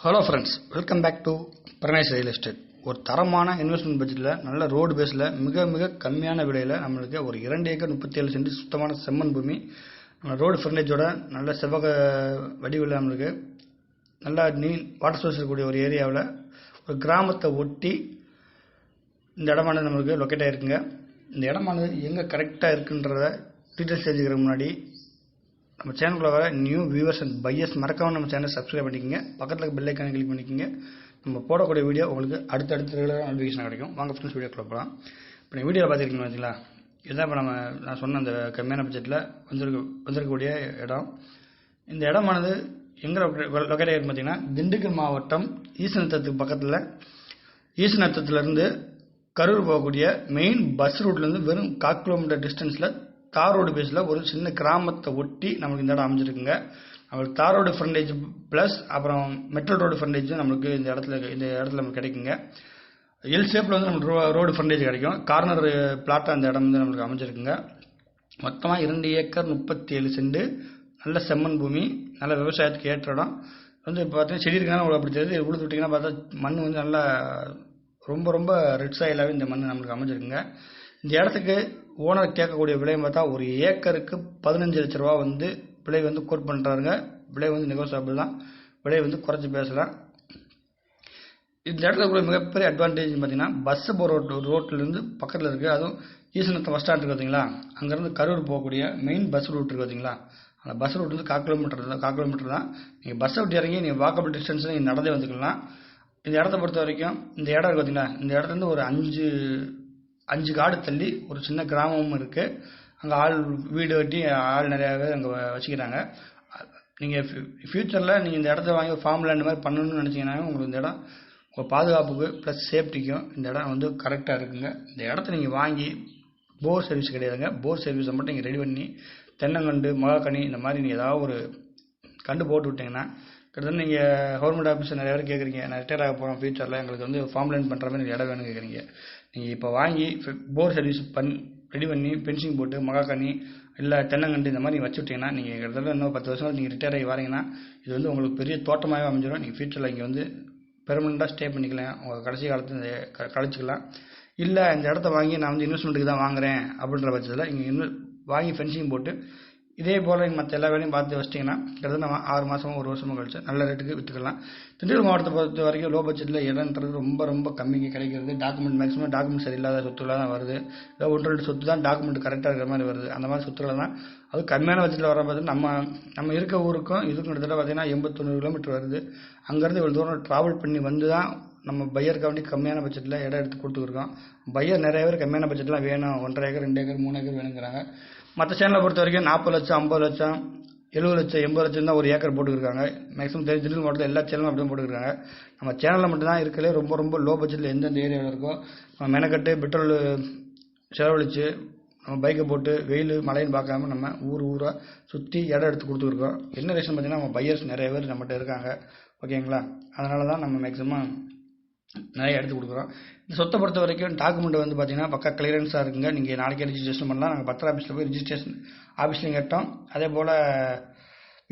Hello friends welcome back to Pranesh real estate ஒரு தரமான investment பட்ஜெட்டில் நல்ல ரோடு பேஸில் மிக மிக கம்மியான விலையில் நம்மளுக்கு ஒரு இரண்டு ஏக்கர் முப்பத்தேழு சென்ட் சுத்தமான செம்மண் பூமி நம்ம ரோடு ஃப்ரண்டேஜோட நல்ல செவ்வக வடிவில் நம்மளுக்கு நல்லா நீ வாட்டர் சோர்ஸ் இருக்கக்கூடிய ஒரு ஏரியாவில் ஒரு கிராமத்தை ஒட்டி இந்த இடமானது நம்மளுக்கு லொக்கேட் ஆகிருக்குங்க இந்த இடமானது எங்கே கரெக்டாக இருக்குன்றத டீட்டெயில்ஸ் தெரிஞ்சுக்கிறதுக்கு முன்னாடி நம்ம சேனலுக்குள்ள வர நியூ வியூவர்ஸ் அண்ட் பையர்ஸ் மறக்காமல் நம்ம சேனலை சப்ஸ்கிரைப் பண்ணிக்கங்க. பக்கத்தில் இருக்க பெல் ஐக்கானை கிளிக் பண்ணிக்கோங்க. நம்ம போடக்கூடிய வீடியோ உங்களுக்கு அடுத்தடுத்த ரெகுலராக நோட்டிஃபிகேஷன் கிடைக்கும். வாங்க ஃப்ரெண்ட்ஸ் வீடியோக்குள்ள போகலாம் இப்போ நீங்கள் வீடியோவில் பார்த்துருக்கீங்க பார்த்தீங்களா இதுதான் இப்போ நம்ம நான் சொன்ன அந்த கம்மியான பட்ஜெட்டில் வந்திருக்க வந்திருக்கக்கூடிய இடம். இந்த இடமானது எங்கே லொக்கேட் ஆகிருக்கு பார்த்தீங்கன்னா திண்டுக்கல் மாவட்டம் ஈசநத்தத்துக்கு பக்கத்தில். ஈசநத்தத்துலேருந்து கரூர் போகக்கூடிய மெயின் பஸ் ரூட்லேருந்து வெறும் கால் கிலோமீட்டர் டிஸ்டன்ஸில் தார் ரோடு பேஸில் ஒரு சின்ன கிராமத்தை ஒட்டி நமக்கு இந்த இடம் அமைஞ்சிருக்குங்க. நம்மளுக்கு தார் ரோடு ஃப்ரண்டேஜ் ப்ளஸ் அப்புறம் மெட்ரோ ரோடு ஃப்ரண்டேஜ் நம்மளுக்கு இந்த இடத்துல இந்த இடத்துல நமக்கு கிடைக்குங்க. எல் ஷேப்பில் வந்து நம்மளுக்கு ரோ ரோடு ஃப்ரண்டேஜ் கிடைக்கும். கார்னர் பிளாட்டாக அந்த இடம் வந்து நம்மளுக்கு அமைஞ்சிருக்குங்க. மொத்தமாக இரண்டு ஏக்கர் முப்பத்தி ஏழு செண்டு நல்ல செம்மண் பூமி நல்ல விவசாயத்துக்கு ஏற்ற இடம். வந்து இப்போ பார்த்தீங்கன்னா செடி இருக்குன்னா உங்களுக்கு அப்படி தெரியுது. உழுது விட்டிங்கன்னா பார்த்தா மண் வந்து நல்லா ரொம்ப ரொம்ப ரெட் சாயிலாகவே இந்த மண் நம்மளுக்கு அமைஞ்சிருக்குங்க. இந்த இடத்துக்கு ஓனர் கேட்கக்கூடிய விலை பார்த்தா ஒரு ஏக்கருக்கு பதினஞ்சு லட்ச ரூபா வந்து விலை வந்து கோட் பண்ணுறாருங்க விலை வந்து நெகோசியபிள் தான். விலை வந்து குறைச்சி பேசலாம். இந்த இடத்துல கூட மிகப்பெரிய அட்வான்டேஜ் பார்த்தீங்கன்னா பஸ் போகிற ரோட் ரோட்லேருந்து பக்கத்தில் இருக்குது அதுவும் ஈசனத்தை பஸ் ஸ்டாண்ட் இருக்குது பார்த்தீங்களா? அங்கேருந்து கரூர் போகக்கூடிய மெயின் பஸ் ரூட் இருக்குது பார்த்தீங்களா? அந்த பஸ் ரூட் வந்து கால் கிலோமீட்டர் தான் கால் கிலோமீட்டர் தான். நீங்கள் பஸ்ஸை விட்டு இறங்கி நீங்கள் வாக்கபிள் டிஸ்டன்ஸ் நீங்கள் நடந்தே வந்துக்கலாம். இந்த இடத்த பொறுத்த வரைக்கும் இந்த இடம் இருக்குது பார்த்தீங்களா? இந்த இடத்துலேருந்து ஒரு அஞ்சு அஞ்சு காடு தள்ளி ஒரு சின்ன கிராமமும் இருக்குது அங்கே ஆள் வீடு கட்டி ஆள் நிறையாவே அங்கே வச்சுக்கிறாங்க. நீங்கள் ஃப்யூச்சரில் நீங்கள் இந்த இடத்த வாங்கி ஃபார்ம் லேண்ட் மாதிரி பண்ணணும்னு நினச்சிங்கன்னா உங்களுக்கு இந்த இடம் உங்கள் பாதுகாப்புக்கு ப்ளஸ் சேஃப்டிக்கும் இந்த இடம் வந்து கரெக்டாக இருக்குங்க. இந்த இடத்த நீங்கள் வாங்கி போர் சர்வீஸ் கிடையாதுங்க. போர் சர்வீஸை மட்டும் நீங்கள் ரெடி பண்ணி தென்னங்கண்டு மிளகாக்கனி இந்த மாதிரி நீங்கள் ஏதாவது ஒரு கண்டு போட்டு விட்டிங்கன்னா கிட்டத்தட்ட நீங்கள் கவர்மெண்ட் ஆஃபீஸில் நிறைய பேர் கேட்குறீங்க நான் ரிட்டையர் ஆக போகிறோம் ஃபியூச்சரில் எங்களுக்கு வந்து ஃபார்ம் லேண்ட் பண்ணுற மாதிரி இடம் வேணும்னு கேட்குறீங்க நீங்கள் இப்போ வாங்கி போர் சர்வீஸ் பண் ரெடி பண்ணி பென்சிங் போட்டு மகாக்கனி இல்லை தென்னங்கண்டு இந்த மாதிரி நீங்கள் வச்சு நீங்கள் கிட்டத்தட்ட இன்னும் பத்து வருஷம் நீங்கள் ரிட்டையர் ஆகி வரீங்கன்னா இது வந்து உங்களுக்கு பெரிய தோட்டமாகவே அமைஞ்சிடும் நீங்கள் ஃபியூச்சரில் இங்கே வந்து பெர்மனெண்ட்டாக ஸ்டே பண்ணிக்கலாம். உங்கள் கடைசி காலத்தில் கழிச்சிக்கலாம் இல்லை இந்த இடத்த வாங்கி நான் வந்து இன்வெஸ்ட்மெண்ட்டுக்கு தான் வாங்குறேன் அப்படின்ற பட்சத்தில் இங்கே இன்வெஸ்ட் வாங்கி ஃபென்சிங் போட்டு இதே போல் மற்ற எல்லா வேலையும் பார்த்து வச்சிட்டிங்கன்னா கிட்டத்தட்ட நம்ம ஆறு மாதமும் ஒரு வருஷமும் கழிச்சு நல்ல ரேட்டுக்கு விற்றுக்கலாம் திண்டுக்கல் மாவட்டத்தை பொறுத்த வரைக்கும் லோ பட்ஜெட்டில் இடம்ன்றது ரொம்ப ரொம்ப கம்மிங்க கிடைக்கிறது. டாக்குமெண்ட் மேக்ஸிமம் டாக்குமெண்ட் சரியில்லாத சொத்துக்களாக தான் வருது. ஏதோ ஒன்று ரெண்டு சொத்து தான் டாக்குமெண்ட் கரெக்டாக இருக்கிற மாதிரி வருது. அந்த மாதிரி சொத்துக்களை தான் அது கம்மியான பட்ஜெட்டில் வர பார்த்து நம்ம நம்ம இருக்க ஊருக்கும் இதுக்கும் கிட்டத்தட்ட பார்த்தீங்கன்னா எண்பத்தொன்று கிலோமீட்டர் வருது. அங்கேருந்து இவ்வளோ தூரம் ட்ராவல் பண்ணி வந்து தான் நம்ம பையருக்கு வேண்டி கம்மியான பட்ஜெட்டில் இடம் எடுத்து கொடுத்துருக்கோம் பையர் நிறைய பேர் கம்மியான பட்ஜெட்லாம் வேணும். ஒன்றரை ஏக்கர் ரெண்டு ஏக்கர் மூணு ஏக்கர் வேணுங்கிறாங்க. மற்ற சேனலை பொறுத்த வரைக்கும் நாற்பது லட்சம் ஐம்பது லட்சம் எழுபது லட்சம் எண்பது லட்சம் தான் ஒரு ஏக்கர் போட்டுருக்காங்க மேக்ஸிமம் தெரிஞ்சு திண்டுக்கல் மாவட்டத்தில் எல்லா சேனலும் அப்படியே போட்டுருக்காங்க நம்ம சேனலில் மட்டும்தான் இருக்கலே ரொம்ப ரொம்ப லோ பட்ஜெட்டில் எந்தெந்த ஏரியாவில் இருக்கோ நம்ம மெனக்கட்டு பெட்ரோல் செலவழித்து நம்ம பைக்கை போட்டு வெயில் மழைன்னு பார்க்காம நம்ம ஊர் ஊராக சுற்றி இடம் எடுத்து கொடுத்துருக்கோம் என்ன ரீசன் பார்த்தீங்கன்னா நம்ம பையர்ஸ் நிறைய பேர் நம்மகிட்ட இருக்காங்க. ஓகேங்களா அதனால தான் நம்ம மேக்ஸிமம் நிறைய எடுத்து கொடுக்குறோம். இந்த சொத்தை பொறுத்த வரைக்கும் டாக்குமெண்ட் வந்து பார்த்தீங்கன்னா பக்கா கிளியரன்ஸாக இருக்குங்க. நீங்கள் நாளைக்கே ரிஜிஸ்ட்ரேஷன் பண்ணலாம். நாங்கள் பத்திர ஆஃபீஸில் போய் ரிஜிஸ்ட்ரேஷன் ஆஃபீஸ்லையும் கேட்டோம். அதே போல்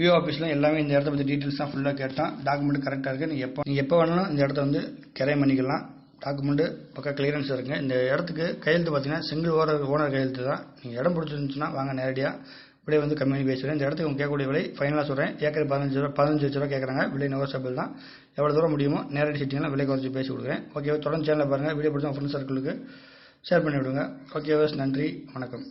விஓ ஆஃபீஸில் எல்லாமே இந்த இடத்த பற்றி டீட்டெயில்ஸ்லாம் ஃபுல்லாக கேட்டோம். டாக்குமெண்ட் கரெக்டாக இருக்குது நீங்கள் எப்போ நீங்கள் எப்போ வேணாலும் இந்த இடத்த வந்து கிரையம் பண்ணிக்கலாம். டாக்குமெண்ட்டு பக்கா கிளியரன்ஸ் இருக்குங்க இந்த இடத்துக்கு கையெழுத்து பார்த்தீங்கன்னா சிங்கிள் ஓனர் ஓனர் கையெழுத்து தான் நீங்கள் இடம் பிடிச்சிருந்துச்சுன்னா வாங்க நேரடியாக விலை வந்து கம்மியாக பேசுகிறேன் இந்த இடத்துக்கு அவங்க கேட்கக்கூடிய விலை ஃபைனலாக சொல்கிறேன் ஏக்கர் பதினஞ்சு ரூபா பதினஞ்சு லட்ச ரூபா கேட்குறாங்க. விலை நெகோசியபிள் தான். எவ்வளோ தூரம் முடியுமோ நேரடி சிட்டிங்கன்னா விலை குறைச்சி பேசி கொடுக்குறேன். ஓகே தொடர்ந்து சேனலில் பாருங்கள் வீடியோ பிடிச்சா ஃப்ரெண்ட் சர்க்கிளுக்கு ஷேர் பண்ணி விடுங்க ஓகே நன்றி. வணக்கம்.